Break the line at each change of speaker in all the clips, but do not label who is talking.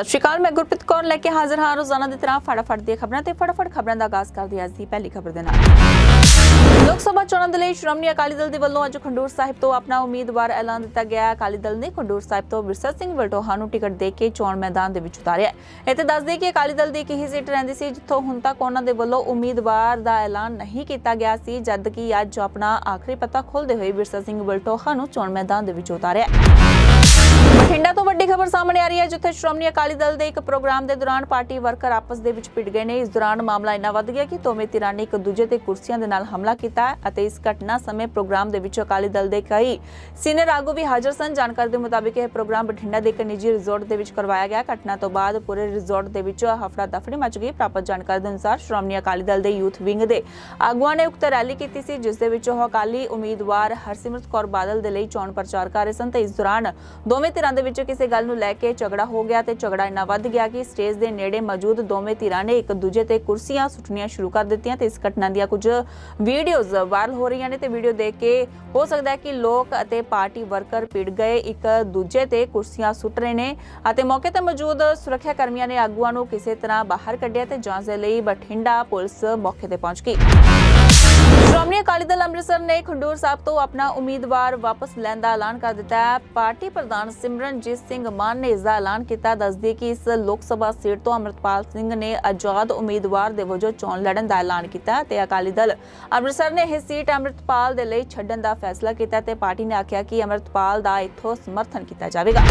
ਸਤਿ ਸ਼੍ਰੀ ਅਕਾਲ, ਮੈਂ ਗੁਰਪ੍ਰੀਤ ਕੌਰ ਲੈ ਕੇ ਹਾਜ਼ਰ ਹਾਂ ਰੋਜ਼ਾਨਾ ਦੀ ਤਰ੍ਹਾਂ ਫਟਾਫਟ ਦੀਆਂ ਖਬਰਾਂ ਤੇ ਫਟਾਫਟ ਖਬਰਾਂ ਦਾ ਆਗਾਜ਼ ਕਰਦੇ ਹਾਂ ਅੱਜ ਦੀ ਪਹਿਲੀ ਖਬਰ ਦੇ ਨਾਲ। ਲੋਕ ਸਭਾ ਚੋਣਾਂ ਦੇ ਲਈ ਸ਼੍ਰੋਮਣੀ ਅਕਾਲੀ ਦਲ ਦੇ ਵੱਲੋਂ ਅੱਜ ਖੰਡੂਰ ਸਾਹਿਬ ਤੋਂ ਆਪਣਾ ਉਮੀਦਵਾਰ ਐਲਾਨ ਦਿੱਤਾ ਗਿਆ ਅਕਾਲੀ ਦਲ ਨੇ ਖੰਡੂਰ ਸਾਹਿਬ ਤੋਂ ਵਿਰਸਾ ਸਿੰਘ ਵਲਟੋਹਾ ਨੂੰ ਟਿਕਟ ਦੇ ਕੇ ਚੋਣ ਮੈਦਾਨ ਦੇ ਵਿੱਚ ਉਤਾਰਿਆ ਇੱਥੇ ਦੱਸ ਦਈਏ ਕਿ ਅਕਾਲੀ ਦਲ ਦੀ ਇੱਕ ਸੀਟ ਰਹਿੰਦੀ ਸੀ, ਜਿੱਥੋਂ ਹੁਣ ਤੱਕ ਉਹਨਾਂ ਦੇ ਵੱਲੋਂ ਉਮੀਦਵਾਰ ਦਾ ਐਲਾਨ ਨਹੀਂ ਕੀਤਾ ਗਿਆ ਸੀ, ਜਦ ਕਿ ਅੱਜ ਆਪਣਾ ਆਖਰੀ ਪਤਾ ਖੋਲਦੇ ਹੋਏ ਵਿਰਸਾ ਸਿੰਘ ਵਲਟੋਹਾ ਨੂੰ ਚੋਣ ਮੈਦਾਨ ਦੇ ਵਿੱਚ ਉਤਾਰਿਆ ਬਠਿੰਡਾ ਤੋਂ ਵੱਡੀ ਖਬਰ ਸਾਹਮਣੇ ਆ ਰਹੀ ਹੈ, ਜਿੱਥੇ ਸ਼੍ਰੋਮਣੀ ਅਕਾਲੀ ਦਲ ਦੇ ਇੱਕ ਪ੍ਰੋਗਰਾਮ ਦੇ ਦੌਰਾਨ ਪਾਰਟੀ ਵਰਕਰ ਆਪਸ ਦੇ ਵਿੱਚ ਭਿੜ ਗਏ ਨੇ। ਇਸ ਦੌਰਾਨ ਮਾਮਲਾ ਇੰਨਾ ਵੱਧ ਗਿਆ ਕਿ ਦੋਵੇਂ ਧਿਰਾਂ ਇੱਕ ਦੂਜੇ ਤੇ ਕੁਰਸੀਆਂ ਦੇ ਨਾਲ ਹਮਲਾ ਕੀਤਾ ਅਤੇ ਇਸ ਘਟਨਾ ਸਮੇਂ ਪ੍ਰੋਗਰਾਮ ਦੇ ਵਿੱਚ ਅਕਾਲੀ ਦਲ ਦੇ ਕਈ ਸੀਨੀਅਰ ਆਗੂ ਵੀ ਹਾਜ਼ਰ ਸਨ। ਜਾਣਕਾਰੀ ਦੇ ਮੁਤਾਬਿਕ ਇਹ ਪ੍ਰੋਗਰਾਮ ਬਠਿੰਡਾ ਦੇ ਇੱਕ ਨਿੱਜੀ ਰਿਜ਼ੋਰਟ ਦੇ ਵਿੱਚ ਕਰਵਾਇਆ ਗਿਆ। ਘਟਨਾ ਤੋਂ ਬਾਅਦ ਪੂਰੇ ਰਿਜ਼ੋਰਟ ਦੇ ਵਿੱਚ ਹਫੜਾ ਦਫੜੀ ਮਚ ਗਈ। ਪ੍ਰਾਪਤ ਜਾਣਕਾਰੀ ਦੇ ਅਨੁਸਾਰ ਸ਼੍ਰੋਮਣੀ ਅਕਾਲੀ ਦਲ ਦੇ ਯੂਥ ਵਿੰਗ ਦੇ ਆਗੂਆਂ ਨੇ ਉਕਤ ਰੈਲੀ ਕੀਤੀ ਸੀ, ਜਿਸ ਦੇ ਵਿੱਚ ਉਹ ਅਕਾਲੀ ਉਮੀਦਵਾਰ ਹਰਸਿਮਰਤ ਕੌਰ ਬਾਦਲ ਦੇ ਲਈ ਚੋਣ ਪ੍ਰਚਾਰ ਕਰ ਰਹੇ ਸਨ ਤੇ ਇਸ ਦੌਰਾਨ ਦੋਵੇਂ ਧਿਰਾਂ ਦੇ ਵਿੱਚ ਕਿਸੇ ਗੱਲ ਨੂੰ ਲੈ ਕੇ ਝਗੜਾ ਹੋ ਗਿਆ ਤੇ ਝਗੜਾ ਇੰਨਾ ਵੱਧ ਗਿਆ ਕਿ ਸਟੇਜ ਦੇ ਨੇੜੇ ਮੌਜੂਦ ਦੋਵੇਂ ਧਿਰਾਂ ਨੇ ਇੱਕ ਦੂਜੇ ਤੇ ਕੁਰਸੀਆਂ ਸੁੱਟਣੀਆਂ ਸ਼ੁਰੂ ਕਰ ਦਿੱਤੀਆਂ ਤੇ ਇਸ ਘਟਨਾ ਦੀਆਂ ਕੁਝ ਵੀਡੀਓਜ਼ ਵਾਇਰਲ ਹੋ ਰਹੀਆਂ ਨੇ ਤੇ ਵੀਡੀਓ ਦੇਖ ਕੇ ਹੋ ਸਕਦਾ ਹੈ ਕਿ ਲੋਕ ਅਤੇ ਪਾਰਟੀ ਵਰਕਰ ਪਿੜ ਗਏ, ਇੱਕ ਦੂਜੇ ਤੇ ਕੁਰਸੀਆਂ ਸੁੱਟ ਰਹੇ ਨੇ ਅਤੇ ਮੌਕੇ ਤੇ ਮੌਜੂਦ ਸੁਰੱਖਿਆ ਕਰਮੀਆਂ ਨੇ ਆਗੂਆਂ ਨੂੰ ਕਿਸੇ ਤਰ੍ਹਾਂ ਬਾਹਰ ਕੱਢਿਆ ਤੇ ਜਾਂਚ ਦੇ ਲਈ ਬਠਿੰਡਾ ਪੁਲਿਸ ਮੌਕੇ ਤੇ ਪਹੁੰਚ ਗਈ। ਸ਼੍ਰੋਮਣੀ ਅਕਾਲੀ ਦਲ ਅੰਮ੍ਰਿਤਸਰ ਨੇ ਖੰਡੂਰ ਸਾਹਿਬ ਤੋਂ ਆਪਣਾ ਉਮੀਦਵਾਰ ਵਾਪਸ ਲੈਣ ਦਾ ਐਲਾਨ ਕਰ ਦਿੱਤਾ ਹੈ। ਪਾਰਟੀ ਪ੍ਰਧਾਨ ਸਿਮਰਨਜੀਤ ਸਿੰਘ ਮਾਨ ਨੇ ਇਸ ਦਾ ਐਲਾਨ ਕੀਤਾ। ਦੱਸਦੀ ਕਿ ਇਸ ਲੋਕ ਸਭਾ ਸੀਟ ਤੋਂ ਅਮਰਤਪਾਲ ਸਿੰਘ ਨੇ ਆਜ਼ਾਦ ਉਮੀਦਵਾਰ ਦੇ ਵਜੋਂ ਚੋਣ ਲੜਨ ਦਾ ਐਲਾਨ ਕੀਤਾ ਤੇ ਅਕਾਲੀ ਦਲ ਅੰਮ੍ਰਿਤਸਰ ਨੇ ਇਹ ਸੀਟ ਅਮਰਤਪਾਲ ਦੇ ਲਈ ਛੱਡਣ ਦਾ ਫੈਸਲਾ ਕੀਤਾ ਤੇ ਪਾਰਟੀ ਨੇ ਆਖਿਆ ਕਿ ਅਮਰਤਪਾਲ ਦਾ ਇੱਥੋਂ ਸਮਰਥਨ ਕੀਤਾ ਜਾਵੇਗਾ।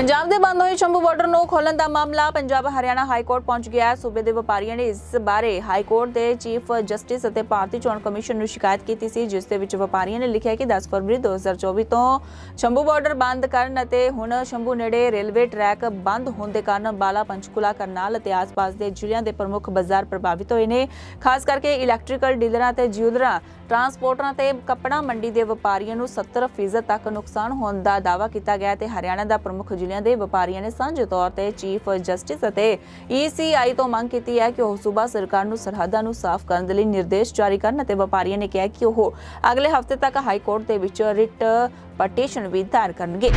ਪੰਜਾਬ ਦੇ ਬੰਦ ਹੋਏ ਸ਼ੰਭੂ ਬਾਰਡਰ ਨੂੰ ਖੋਲਣ ਦਾ ਮਾਮਲਾ ਪੰਜਾਬ ਹਰਿਆਣਾ ਹਾਈ ਕੋਰਟ ਪਹੁੰਚ ਗਿਆ ਹੈ। ਸੂਬੇ ਦੇ ਵਪਾਰੀਆਂ ਨੇ ਇਸ ਬਾਰੇ ਹਾਈ ਕੋਰਟ ਦੇ ਚੀਫ ਜਸਟਿਸ ਅਤੇ ਭਾਰਤੀ ਚੋਣ ਕਮਿਸ਼ਨ ਨੂੰ ਸ਼ਿਕਾਇਤ ਕੀਤੀ ਸੀ, ਜਿਸ ਦੇ ਵਿੱਚ ਵਪਾਰੀਆਂ ਨੇ ਲਿਖਿਆ ਕਿ 10 ਫਰਵਰੀ 2024 ਤੋਂ ਸ਼ੰਭੂ ਬਾਰਡਰ ਬੰਦ ਕਰਨ ਅਤੇ ਹੁਣ ਸ਼ੰਭੂ ਨੇੜੇ ਰੇਲਵੇ ਟਰੈਕ ਬੰਦ ਹੋਣ ਦੇ ਕਾਰਨ ਬਾਲਾ ਪੰਚਕੂਲਾ, ਕਰਨਾਲ ਅਤੇ ਆਸ-ਪਾਸ ਦੇ ਜ਼ਿਲ੍ਹਿਆਂ ਦੇ ਪ੍ਰਮੁੱਖ ਬਾਜ਼ਾਰ ਪ੍ਰਭਾਵਿਤ ਹੋਏ ਨੇ। ਖਾਸ ਕਰਕੇ ਇਲੈਕਟ੍ਰੀਕਲ ਡੀਲਰਾਂ ਤੇ ਜਿਊਲਰਾਂ, ਟਰਾਂਸਪੋਰਟਰਾਂ ਤੇ ਕੱਪੜਾ ਮੰਡੀ ਦੇ ਵਪਾਰੀਆਂ ਨੂੰ 70% ਤੱਕ ਨੁਕਸਾਨ ਹੋਣ ਦਾ ਦਾਅਵਾ ਕੀਤਾ ਗਿਆ ਤੇ ਹਰਿਆਣਾ ਦਾ ਪ੍ਰਮੁੱਖ ਜ਼ਿਲ੍ਹਿਆਂ ਦੇ ਵਪਾਰੀਆਂ ਨੇ ਸਾਂਝੇ ਤੌਰ ਤੇ ਚੀਫ ਜਸਟਿਸ ਅਤੇ ECI ਤੋਂ ਮੰਗ ਕੀਤੀ ਹੈ ਕਿ ਉਹ ਸੂਬਾ ਸਰਕਾਰ ਨੂੰ ਸਰਹੱਦਾਂ ਨੂੰ ਸਾਫ਼ ਕਰਨ ਦੇ ਲਈ ਨਿਰਦੇਸ਼ ਜਾਰੀ ਕਰਨ ਅਤੇ ਵਪਾਰੀਆਂ ਨੇ ਕਿਹਾ ਕਿ ਉਹ ਅਗਲੇ ਹਫ਼ਤੇ ਤੱਕ ਹਾਈ ਕੋਰਟ ਦੇ ਵਿੱਚ ਰਿਟ ਪਟੀਸ਼ਨ ਵੀ ਦਾਇਰ ਕਰਨਗੇ।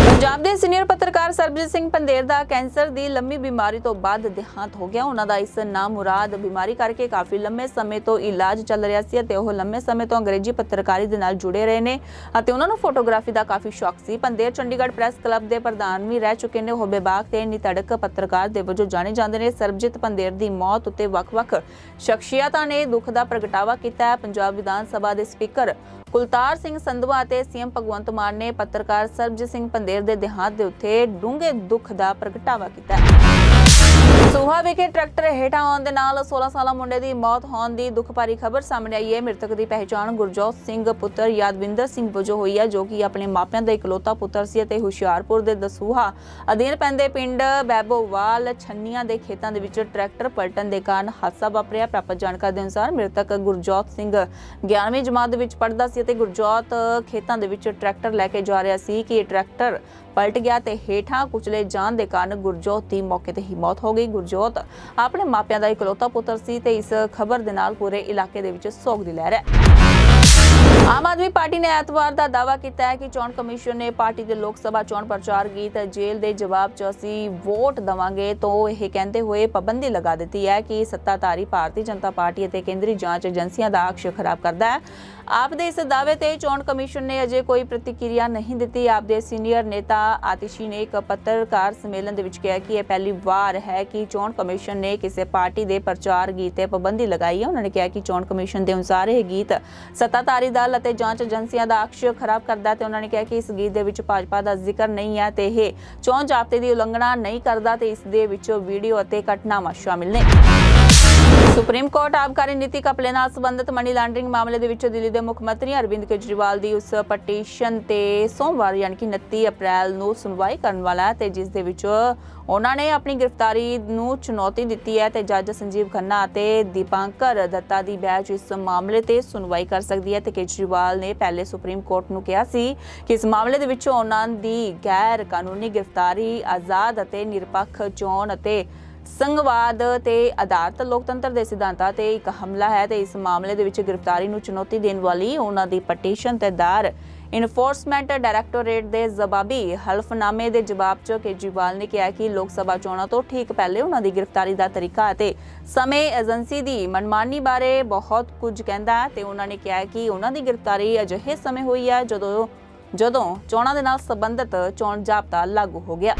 ਪੰਜਾਬ ਦੇ ਸੀਨੀਅਰ ਪੱਤਰਕਾਰ ਸਰਬਜੀਤ ਸਿੰਘ ਪੰਦੇਰ ਦਾ ਕੈਂਸਰ ਦੀ ਲੰਮੀ ਬਿਮਾਰੀ ਤੋਂ ਬਾਅਦ ਦੇਹਾਂਤ ਹੋ ਗਿਆ। ਉਹਨਾਂ ਦਾ ਇਸ ਨਾਮੁਰਾਦ ਬਿਮਾਰੀ ਕਰਕੇ ਕਾਫੀ ਲੰਮੇ ਸਮੇਂ ਤੋਂ ਇਲਾਜ ਚੱਲ ਰਿਹਾ ਸੀ ਅਤੇ ਉਹ ਲੰਮੇ ਸਮੇਂ ਤੋਂ ਅੰਗਰੇਜ਼ੀ ਪੱਤਰਕਾਰੀ ਦੇ ਨਾਲ ਜੁੜੇ ਰਹੇ ਨੇ ਅਤੇ ਉਹਨਾਂ ਨੂੰ ਫੋਟੋਗ੍ਰਾਫੀ ਦਾ ਕਾਫੀ ਸ਼ੌਕ ਸੀ। ਪੰਦੇਰ ਚੰਡੀਗੜ੍ਹ ਪ੍ਰੈਸ ਕਲੱਬ ਦੇ ਪ੍ਰਧਾਨ ਵੀ ਰਹਿ ਚੁੱਕੇ ਨੇ। ਉਹ ਬੇਬਾਕ ਤੇ ਨਿਤੜਕ ਪੱਤਰਕਾਰ ਦੇ ਵਜੋਂ ਜਾਣੇ ਜਾਂਦੇ ਨੇ। ਸਰਬਜੀਤ ਪੰਦੇਰ ਦੀ ਮੌਤ ਉੱਤੇ ਵੱਖ-ਵੱਖ ਸ਼ਖਸੀਅਤਾਂ ਨੇ ਦੁੱਖ ਦਾ ਪ੍ਰਗਟਾਵਾ ਕੀਤਾ ਹੈ। ਪੰਜਾਬ ਵਿਧਾਨ ਸਭਾ ਦੇ ਸਪੀਕਰ ਕੁਲਤਾਰ ਸਿੰਘ ਸੰਧਵਾ ਅਤੇ ਸੀਐਮ ਭਗਵੰਤ ਮਾਨ ਨੇ ਪੱਤਰਕਾਰ ਸਰਬਜੀਤ ਸਿੰਘ ਪੰਦੇਰ ਦੇ ਦੇਹਾਂਤ ਦੇ ਉੱਤੇ ਡੂੰਘੇ ਦੁੱਖ ਦਾ ਪ੍ਰਗਟਾਵਾ ਕੀਤਾ ਹੈ ਵਿਖੇ ਟਰੈਕਟਰ ਹੇਠਾਂ ਆਉਣ ਦੇ ਨਾਲ 16 ਸਾਲਾ ਮੁੰਡੇ ਦੀ ਮੌਤ ਹੋਣ ਦੀ ਦੁੱਖ ਦੁਖਭਰੀ ਖਬਰ ਸਾਹਮਣੇ ਆਈ ਹੈ। ਮ੍ਰਿਤਕ ਦੀ ਪਹਿਚਾਣ ਗੁਰਜੋਤ ਸਿੰਘ ਪੁੱਤਰ ਯਾਦਵਿੰਦਰ ਸਿੰਘ ਵਜੋਂ ਹੋਈ ਹੈ, ਜੋ ਕਿ ਆਪਣੇ ਮਾਪਿਆਂ ਦਾ ਇਕਲੌਤਾ ਪੁੱਤਰ ਸੀ ਅਤੇ ਹੁਸ਼ਿਆਰਪੁਰ ਦੇ ਦਸੂਹਾ ਅਧੀਨ ਪੈਂਦੇ ਪਿੰਡ ਬੈਬੋਵਾਲ ਛੰਨੀਆਂ ਦੇ ਖੇਤਾਂ ਦੇ ਵਿੱਚ ਟਰੈਕਟਰ ਪਲਟਣ ਦੇ ਕਾਰਨ ਹਾਦਸਾ ਵਾਪਰਿਆ। ਪ੍ਰਾਪਤ ਜਾਣਕਾਰੀ ਦੇ ਅਨੁਸਾਰ ਮ੍ਰਿਤਕ ਗੁਰਜੋਤ ਸਿੰਘ 11ਵੀਂ ਜਮਾਤ ਦੇ ਵਿੱਚ ਪੜ੍ਹਦਾ ਸੀ ਅਤੇ ਗੁਰਜੋਤ ਖੇਤਾਂ ਦੇ ਵਿੱਚ ਟਰੈਕਟਰ ਲੈ ਕੇ ਜਾ ਰਿਹਾ ਸੀ ਕਿ ਇਹ ਟਰੈਕਟਰ ਪਲਟ ਗਿਆ ਤੇ ਹੇਠਾਂ ਕੁਚਲੇ ਜਾਣ ਦੇ ਕਾਰਨ ਗੁਰਜੋਤ ਦੀ ਮੌਕੇ ਤੇ ਹੀ ਮੌਤ ਹੋ ਗਈ। ਗੁਰਜੋਤ ਆਪਣੇ ਮਾਪਿਆਂ ਦਾ ਇਕਲੌਤਾ ਪੁੱਤਰ ਸੀ ਤੇ ਇਸ ਖਬਰ ਦੇ ਨਾਲ ਪੂਰੇ ਇਲਾਕੇ ਦੇ ਵਿੱਚ ਸੋਗ ਦੀ ਲਹਿਰ ਹੈ। ਪਾਰਟੀ ਨੇ ਐਤਵਾਰ ਦਾ ਦਾਅਵਾ ਕੀਤਾ ਹੈ ਕਿ ਚੋਣ ਕਮਿਸ਼ਨ ਨੇ ਪਾਰਟੀ ਦੇ ਲੋਕ ਸਭਾ ਚੋਣ ਪ੍ਰਚਾਰ ਗੀਤ ਜੇਲ੍ਹ ਦੇ ਜਵਾਬ 'ਚ ਅਸੀਂ ਵੋਟ ਦਵਾਂਗੇ, ਤੋਂ ਇਹ ਕਹਿੰਦੇ ਹੋਏ ਪਾਬੰਦੀ ਲਗਾ ਦਿੱਤੀ ਹੈ ਕਿ ਸੱਤਾਧਾਰੀ ਭਾਰਤੀ ਜਨਤਾ ਪਾਰਟੀ ਅਤੇ ਕੇਂਦਰੀ ਜਾਂਚ ਏਜੰਸੀਆਂ ਦਾ ਅਕਸ਼ ਖਰਾਬ ਕਰਦਾ ਹੈ। ਆਪ ਦੇ ਇਸ ਦਾਅਵੇ ਤੇ ਚੋਣ ਕਮਿਸ਼ਨ ਨੇ ਅਜੇ ਕੋਈ ਪ੍ਰਤੀਕਿਰਿਆ ਨਹੀਂ ਦਿੱਤੀ। ਆਪ ਦੇ ਸੀਨੀਅਰ ਨੇਤਾ ਆਤਿਸ਼ੀ ਨੇ ਇੱਕ ਪੱਤਰਕਾਰ ਸੰਮੇਲਨ ਦੇ ਵਿੱਚ ਕਿਹਾ ਕਿ ਇਹ ਪਹਿਲੀ ਵਾਰ ਹੈ ਕਿ ਚੋਣ ਕਮਿਸ਼ਨ ਨੇ ਕਿਸੇ ਪਾਰਟੀ ਦੇ ਪ੍ਰਚਾਰ ਗੀਤ ਤੇ ਪਾਬੰਦੀ ਲਗਾਈ ਹੈ। ਉਹਨਾਂ ਨੇ ਕਿਹਾ ਕਿ ਚੋਣ ਕਮਿਸ਼ਨ ਦੇ ਅਨੁਸਾਰ ਇਹ ਗੀਤ ਸੱਤਾਧਾਰੀ ਦਲ ਅਤੇ ਜਾਂਚ ਏਜੰਸੀਆਂ ਦਾ ਅਕਸ਼ ਖਰਾਬ ਕਰਦਾ ਹੈ ਤੇ ਉਹਨਾਂ ਨੇ ਕਿਹਾ ਕਿ ਇਸ ਗੀਤ ਦੇ ਵਿੱਚ ਭਾਜਪਾ ਦਾ ਜ਼ਿਕਰ ਨਹੀਂ ਹੈ ਤੇ ਇਹ ਚੋਣ ਜ਼ਾਬਤੇ ਦੀ ਉਲੰਘਣਾ ਨਹੀਂ ਕਰਦਾ ਤੇ ਇਸ ਦੇ ਵਿੱਚ ਵੀਡੀਓ ਅਤੇ ਘਟਨਾਵਾਂ ਸ਼ਾਮਿਲ ਨੇ। ਸੁਪਰੀਮ ਕੋਰਟ ਆਬਕਾਰੀ ਨੀਤੀ ਕਪਲੇ ਨਾਲ ਸੰਬੰਧਿਤ ਮਨੀ ਲਾਂਡਰਿੰਗ ਮਾਮਲੇ ਦੇ ਵਿੱਚ ਦਿੱਲੀ ਦੇ ਮੁੱਖ ਮੰਤਰੀ ਅਰਵਿੰਦ ਕੇਜਰੀਵਾਲ ਦੀ ਉਸ ਪਟੀਸ਼ਨ ਤੇ ਸੋਮਵਾਰ ਯਾਨੀ ਕਿ 29 ਅਪ੍ਰੈਲ ਨੂੰ ਸੁਣਵਾਈ ਕਰਨ ਵਾਲਾ ਹੈ ਤੇ ਜਿਸ ਦੇ ਵਿੱਚ ਉਹਨਾਂ ਨੇ ਆਪਣੀ ਗ੍ਰਿਫਤਾਰੀ ਨੂੰ ਚੁਣੌਤੀ ਦਿੱਤੀ ਹੈ ਤੇ ਜੱਜ ਸੰਜੀਵ ਖੰਨਾ ਅਤੇ ਦੀਪਾਂਕਰ ਦੱਤਾ ਦੀ ਬੈਂਚ ਇਸ ਮਾਮਲੇ ਤੇ ਸੁਣਵਾਈ ਕਰ ਸਕਦੀ ਹੈ ਤੇ ਕੇਜਰੀਵਾਲ ਨੇ ਪਹਿਲੇ ਸੁਪਰੀਮ ਕੋਰਟ ਨੂੰ ਕਿਹਾ ਸੀ ਕਿ ਇਸ ਮਾਮਲੇ ਦੇ ਵਿੱਚ ਉਹਨਾਂ ਦੀ ਗੈਰ ਕਾਨੂੰਨੀ ਗ੍ਰਿਫਤਾਰੀ ਆਜ਼ਾਦ ਅਤੇ ਨਿਰਪੱਖ ਚੋਣ ਅਤੇ ਸੰਘਵਾਦ ਤੇ ਆਧਾਰਿਤ ਲੋਕਤੰਤਰ ਦੇ ਸਿਧਾਂਤਾਂ ਤੇ ਇੱਕ ਹਮਲਾ ਹੈ ਤੇ ਇਸ ਮਾਮਲੇ ਦੇ ਵਿੱਚ ਗ੍ਰਿਫਤਾਰੀ ਨੂੰ ਚੁਣੌਤੀ ਦੇਣ ਵਾਲੀ ਉਹਨਾਂ ਦੀ ਪਟੀਸ਼ਨ ਤੇ ਦਾਇਰ ਇਨਫੋਰਸਮੈਂਟ ਡਾਇਰੈਕਟੋਰੇਟ ਦੇ ਜ਼ਬਾਬੀ ਹਲਫਨਾਮੇ ਦੇ ਜਵਾਬ 'ਚ ਕੇਜਰੀਵਾਲ ਨੇ ਕਿਹਾ ਕਿ ਲੋਕ ਸਭਾ ਚੋਣਾਂ ਤੋਂ ਠੀਕ ਪਹਿਲੇ ਉਹਨਾਂ ਦੀ ਗ੍ਰਿਫਤਾਰੀ ਦਾ ਤਰੀਕਾ ਅਤੇ ਸਮੇਂ ਏਜੰਸੀ ਦੀ ਮਨਮਾਨੀ ਬਾਰੇ ਬਹੁਤ ਕੁਝ ਕਹਿੰਦਾ ਹੈ ਤੇ ਉਹਨਾਂ ਨੇ ਕਿਹਾ ਕਿ ਉਹਨਾਂ ਦੀ ਗ੍ਰਿਫਤਾਰੀ ਅਜਿਹੇ ਸਮੇਂ ਹੋਈ ਹੈ ਜਦੋਂ ਜਦੋਂ ਚੋਣਾਂ ਦੇ ਨਾਲ ਸੰਬੰਧਿਤ ਚੋਣ ਜ਼ਾਬਤਾ ਲਾਗੂ ਹੋ ਗਿਆ।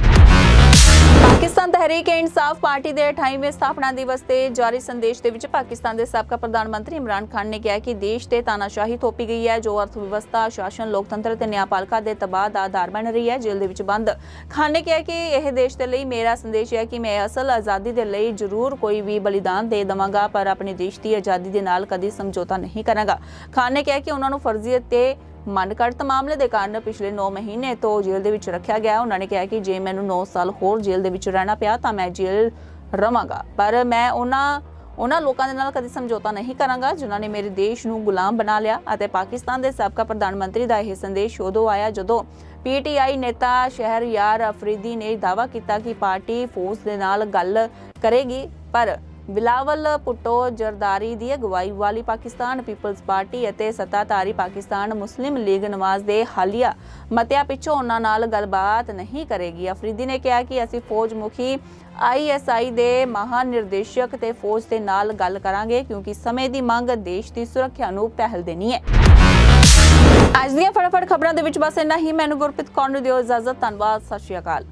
ਪਾਕਿਸਤਾਨ ਤਹਿਰੀਕ ਇਨਸਾਫ਼ ਪਾਰਟੀ ਦੇ 28ਵੇਂ ਸਥਾਪਨਾ ਦਿਵਸ ਤੇ ਜਾਰੀ ਸੰਦੇਸ਼ ਦੇ ਵਿੱਚ ਪਾਕਿਸਤਾਨ ਦੇ ਸਾਬਕਾ ਪ੍ਰਧਾਨ ਮੰਤਰੀ ਇਮਰਾਨ ਖਾਨ ਨੇ ਕਿਹਾ ਕਿ ਦੇਸ਼ ਤੇ ਤਾਨਾਸ਼ਾਹੀ ਥੋਪੀ ਗਈ ਹੈ, ਜੋ ਅਰਥ ਵਿਵਸਥਾ ਸ਼ਾਸਨ, ਲੋਕਤੰਤਰ ਤੇ ਨਿਆਂਪਾਲਿਕਾ ਦੇ ਤਬਾਹ ਦਾ ਆਧਾਰ ਬਣ ਰਹੀ ਹੈ, ਜੇਲ੍ਹ ਦੇ ਵਿੱਚ ਬੰਦ। ਖਾਨ ਨੇ ਕਿਹਾ ਕਿ ਇਹ ਦੇਸ਼ ਦੇ ਲਈ ਮੇਰਾ ਸੰਦੇਸ਼ ਹੈ ਕਿ ਮੈਂ ਅਸਲ ਆਜ਼ਾਦੀ ਦੇ ਲਈ ਜ਼ਰੂਰ ਕੋਈ ਵੀ ਬਲੀਦਾਨ ਦੇ ਦਵਾਂਗਾ, ਪਰ ਆਪਣੇ ਦੇਸ਼ ਦੀ ਆਜ਼ਾਦੀ ਦੇ ਨਾਲ ਕਦੀ ਸਮਝੌਤਾ ਨਹੀਂ ਕਰਾਂਗਾ। ਖਾਨ ਨੇ ਕਿਹਾ ਕਿ ਉਹਨਾਂ ਨੂੰ ਫਰਜ਼ੀਅਤ ਤੇ ਮਨਕੜਤ ਮਾਮਲੇ ਦੇ ਕਾਰਨ ਪਿਛਲੇ 9 ਮਹੀਨੇ ਤੋਂ ਜੇਲ੍ਹ ਦੇ ਵਿੱਚ ਰੱਖਿਆ ਗਿਆ। ਉਹਨਾਂ ਨੇ ਕਿਹਾ ਕਿ ਜੇ ਮੈਨੂੰ 9 ਸਾਲ ਹੋਰ ਜੇਲ੍ਹ ਦੇ ਵਿੱਚ ਰਹਿਣਾ ਪਿਆ ਤਾਂ ਮੈਂ ਜੇਲ੍ਹ ਰਵਾਂਗਾ। ਪਰ ਮੈਂ ਉਹਨਾਂ ਉਹਨਾਂ ਲੋਕਾਂ ਦੇ ਨਾਲ ਕਦੇ ਸਮਝੌਤਾ ਨਹੀਂ ਕਰਾਂਗਾ, ਜਿਨ੍ਹਾਂ ਨੇ ਮੇਰੇ ਦੇਸ਼ ਨੂੰ ਗੁਲਾਮ ਬਣਾ ਲਿਆ ਅਤੇ ਪਾਕਿਸਤਾਨ ਦੇ ਸਾਬਕਾ ਪ੍ਰਧਾਨ ਮੰਤਰੀ ਦਾ ਇਹ ਸੰਦੇਸ਼ ਉਦੋਂ ਆਇਆ ਜਦੋਂ ਪੀਟੀਆਈ ਨੇਤਾ ਸ਼ਹਿਰ ਯਾਰ ਅਫਰੀਦੀ ਨੇ ਦਾਅਵਾ ਕੀਤਾ ਕਿ ਪਾਰਟੀ ਫੌਜ ਦੇ ਨਾਲ ਗੱਲ ਕਰੇਗੀ। ਪਰ ਬਿਲਾਵਲ ਭੁੱਟੋ ਜਰਦਾਰੀ ਦੀ ਅਗਵਾਈ ਵਾਲੀ ਪਾਕਿਸਤਾਨ ਪੀਪਲਜ਼ ਪਾਰਟੀ ਅਤੇ ਸੱਤਾਧਾਰੀ ਪਾਕਿਸਤਾਨ ਮੁਸਲਿਮ ਲੀਗ ਨਵਾਜ਼ ਦੇ ਹਾਲੀਆ ਮਤਿਆਂ ਪਿੱਛੋਂ ਉਹਨਾਂ ਨਾਲ ਗੱਲਬਾਤ ਨਹੀਂ ਕਰੇਗੀ। ਅਫਰੀਦੀ ਨੇ ਕਿਹਾ ਕਿ ਅਸੀਂ ਫੌਜ ਮੁਖੀ ਆਈਐਸਆਈ ਦੇ ਮਹਾ ਨਿਰਦੇਸ਼ਕ ਤੇ ਫੌਜ ਦੇ ਨਾਲ ਗੱਲ ਕਰਾਂਗੇ ਕਿਉਂਕਿ ਸਮੇਂ ਦੀ ਮੰਗ ਦੇਸ਼ ਦੀ ਸੁਰੱਖਿਆ ਨੂੰ ਪਹਿਲ ਦੇਣੀ ਹੈ। ਅੱਜ ਦੀਆਂ ਫਟਾਫਟ ਖਬਰਾਂ ਦੇ ਵਿੱਚ ਬਸ ਇੰਨਾ ਹੀ। ਮੈਨੂੰ ਗੁਰਪ੍ਰੀਤ ਕੌਰ ਨੂੰ ਦਿਓ ਇਜਾਜ਼ਤ। ਧੰਨਵਾਦ। ਸਤਿ ਸ਼੍ਰੀ ਅਕਾਲ।